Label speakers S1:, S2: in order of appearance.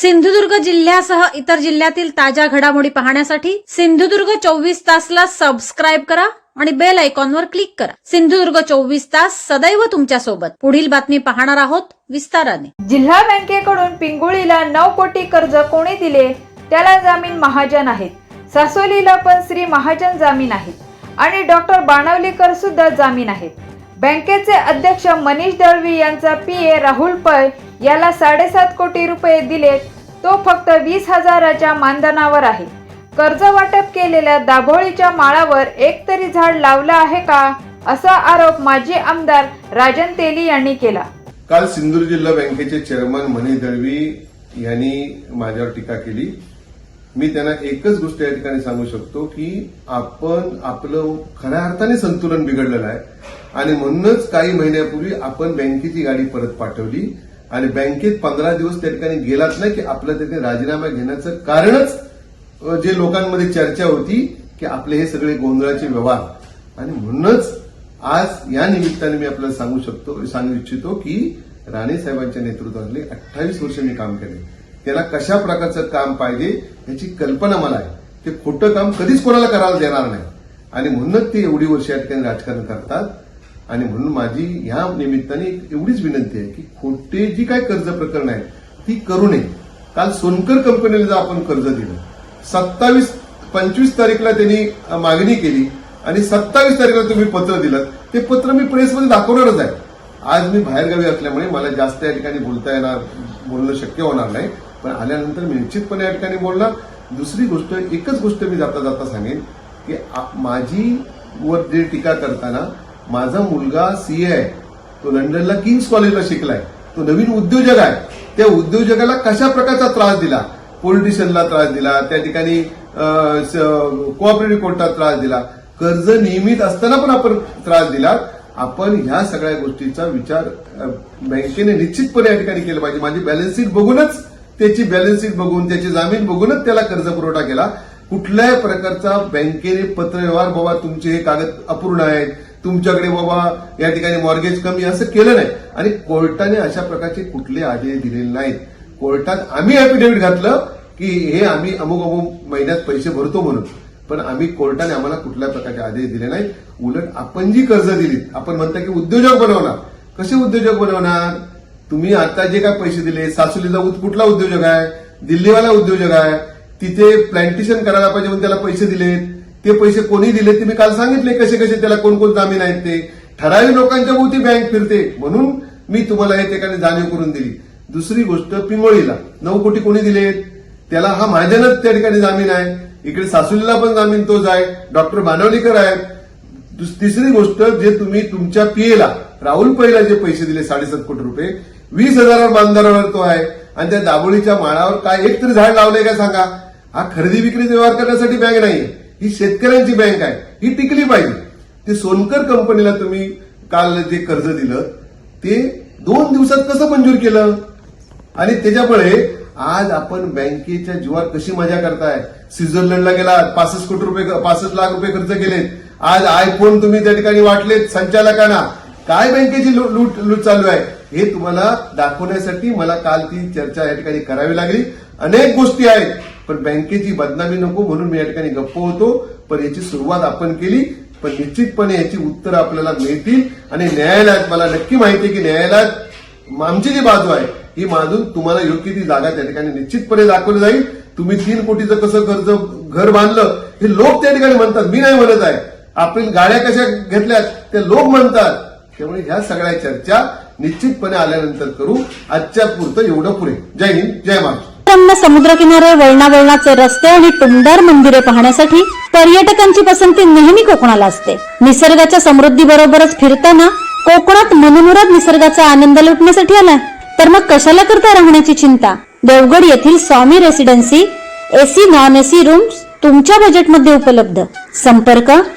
S1: सिंधुदुर्ग जिल्ह्यासह इतर जिल्ह्यातील ताज्या घडामोडी पाहण्यासाठी सिंधुदुर्ग चोवीस तासला सबस्क्राईब करा आणि बेल आयकॉनवर क्लिक करा. सिंधुदुर्ग चोवीस तास सदैव तुमच्यासोबत. पुढील बातमी पाहणार आहोत विस्ताराने.
S2: जिल्हा बँकेकडून पिंगुळीला नऊ कोटी कर्ज कोणी दिले? त्याला जामीन महाजन आहेत. सासोलीला पण श्री महाजन जामीन आहेत. आणि डॉक्टर बाणवलीकर सुद्धा जामीन आहेत. बँकेचे अध्यक्ष मनीष दळवी यांचा पी ए राहुल पै याला साडेसात कोटी रुपये दिलेत तो फक्त वीस हजाराच्या मानधनावर आहे. कर्ज वाटप केलेल्या दाभोळीच्या माळावर एक तरी झाड लावलं आहे का? असा आरोप माजी आमदार राजन तेली यांनी केला.
S3: काल सिंधुदुर्ग जिल्हा बँकेचे चेअरमन मनीष दळवी यांनी माझ्यावर टीका केली. मी त्यांना एकच गोष्ट या ठिकाणी सांगू शकतो की आपण आपलं खऱ्या अर्थाने संतुलन बिघडलेलं आहे. आणि म्हणूनच काही महिन्यापूर्वी आपण बँकेची गाडी परत पाठवली. आणि बँकेत पंधरा दिवस त्या ठिकाणी गेलाच नाही की आपलं त्याने राजीनामा घेण्याचं कारणच जे लोकांमध्ये चर्चा होती की आपले हे सगळे गोंधळाचे व्यवहार. आणि म्हणूनच आज या निमित्ताने मी आपल्याला सांगू शकतो सांगू इच्छितो की राणे साहेबांच्या नेतृत्वातले अठ्ठावीस वर्ष मी काम केले. त्याला कशा प्रकारचं काम पाहिजे याची कल्पना मला आहे. ते खोटं काम कधीच कोणाला करायला देणार नाही. आणि म्हणूनच ते एवढी वर्ष या ठिकाणी राजकारण करतात. आणि म्हणून माझी ह्या निमित्ताने एवढीच विनंती आहे की खोटे जी काय कर्ज प्रकरण आहे ती करू नये. काल सोनकर कंपनीला जर आपण कर्ज दिलं सत्तावीस पंचवीस तारीखला त्यांनी मागणी केली आणि सत्तावीस तारीखला तुम्ही पत्र दिलं ते पत्र मी प्रेसमध्ये दाखवणारच आहे. आज मी बाहेरगावी असल्यामुळे मला जास्त या ठिकाणी बोलता येणार बोलणं शक्य होणार नाही. पण आल्यानंतर मी निश्चितपणे या ठिकाणी बोलणार. दुसरी गोष्ट एकच गोष्ट मी जाता जाता सांगेन की माझी वर जे टीका करताना माझा मुलगा सीए आहे. तो लंडनला किंग्स कॉलेजला शिकलाय. तो नवीन उद्योजक आहे. त्या उद्योजकाला कशा प्रकारचा त्रास दिला? पॉलिटिशियनला त्रास दिला. त्या ठिकाणी कोऑपरेटिव्ह कोर्टात त्रास दिला. कर्ज नियमित असताना पण आपण त्रास दिला आपण ह्या सगळ्या गोष्टीचा विचार बँकेने निश्चितपणे या ठिकाणी केला पाहिजे. माझी बॅलन्स शीट बघूनच त्याची बॅलन्सशीट बघून त्याची जामीन बघूनच त्याला कर्ज पुरवठा केला. कुठल्याही प्रकारचा बँकेने पत्रव्यवहार बाबा तुमचे हे कागद अपूर्ण आहेत. तुमच्याकडे बाबा या ठिकाणी मॉर्गेज कमी असं केलं नाही. आणि कोर्टाने अशा प्रकारचे कुठले आदेश दिलेले नाहीत. कोर्टात आम्ही अॅफिडेव्हिट घातलं की हे आम्ही अमुक अमुक महिन्यात पैसे भरतो म्हणून. पण आम्ही कोर्टाने आम्हाला कुठल्या प्रकारचे आदेश दिले नाहीत. उलट आपण जी कर्ज दिलीत आपण म्हणता की उद्योजक बनवणार. कसे उद्योजक बनवणार? तुम्ही आता जे काय पैसे दिले सासुलीचा कुठला उद्योजक आहे? दिल्लीवाला उद्योजक आहे. तिथे प्लांटेशन करायला पाहिजे म्हणून त्याला पैसे दिलेत. ते पैसे कोणी दिले ते मी काल सांगितले. कसे कसे त्याला कोण कोण जामीन आहेत ते. ठराविक लोकांच्या भोवती बँक फिरते. म्हणून मी तुम्हाला हे ठिकाणी जाणीव करून दिली. दुसरी गोष्ट पिंगोळीला. नऊ कोटी कोणी दिलेत? त्याला हा महाजनच त्या ठिकाणी जामीन आहे. इकडे सासुलीला पण जामीन तोच आहे. डॉक्टर बानवलीकर आहेत. दुस- तिसरी गोष्ट जे तुम्ही तुमच्या पीएला राहुल पहिला जे पैसे दिले साडेसात कोटी रुपये वीस हजारावर बांधारावर तो आहे. आणि त्या दाबोळीच्या माळावर काय एक तरी झाड लावलंय का सांगा? हा खरेदी विक्री व्यवहार करण्यासाठी बँक नाही. ही शेतकऱ्यांची बँक आहे. ही टिकली पाहिजे. ते सोनकर कंपनीला तुम्ही काल जे कर्ज दिलं ते दोन दिवसात कसं मंजूर केलं? आणि त्याच्यामुळे आज आपण बँकेच्या जीवावर कशी मजा करताय? स्वित्झर्लंडला गेला पासष्ट कोटी रुपये पासष्ट लाख रुपये खर्च केलेत. आज आयफोन तुम्ही त्या ठिकाणी वाटलेत संचालकांना. काय बँकेची लूट लूट चालू आहे? हे तुम्हाला दाखवण्यासाठी मला काल ती चर्चा या ठिकाणी करावी लागली. अनेक गोष्टी आहेत पण बँकेची बदनामी नको म्हणून मी या ठिकाणी गप्प होतो पण याची सुरुवात आपण केली पण निश्चितपणे याची उत्तरं आपल्याला मिळतील. आणि न्यायालयात मला नक्की माहिती आहे की न्यायालयात आमची जी बाजू आहे ही बाजू तुम्हाला योग्य ती जागा त्या ठिकाणी निश्चितपणे दाखवली जाईल. तुम्ही तीन कोटीचं कसं कर्ज घर बांधलं हे लोक त्या ठिकाणी म्हणतात मी नाही म्हणत आहे. आपण गाड्या कशा घेतल्यात ते लोक म्हणतात. त्यामुळे ह्या सगळ्या चर्चा निश्चितपणे आल्यानंतर करू. आजच्या पुरतं एवढं पुरे जय हिंद जय महाराष्ट्र.
S1: समुद्रकिनारे वळणावळणाचे रस्ते आणि टुमदार मंदिरे पाहण्यासाठी पर्यटकांची पसंती नेहमी कोकणाला असते. निसर्गाच्या समृद्धी बरोबरच फिरताना कोकणात मनमुराद निसर्गाचा आनंद लुटण्यासाठी आलाय. तर मग कशाला करता राहण्याची चिंता? देवगड येथील Swami residency AC non AC rooms तुमच्या बजेटमध्ये उपलब्ध. संपर्क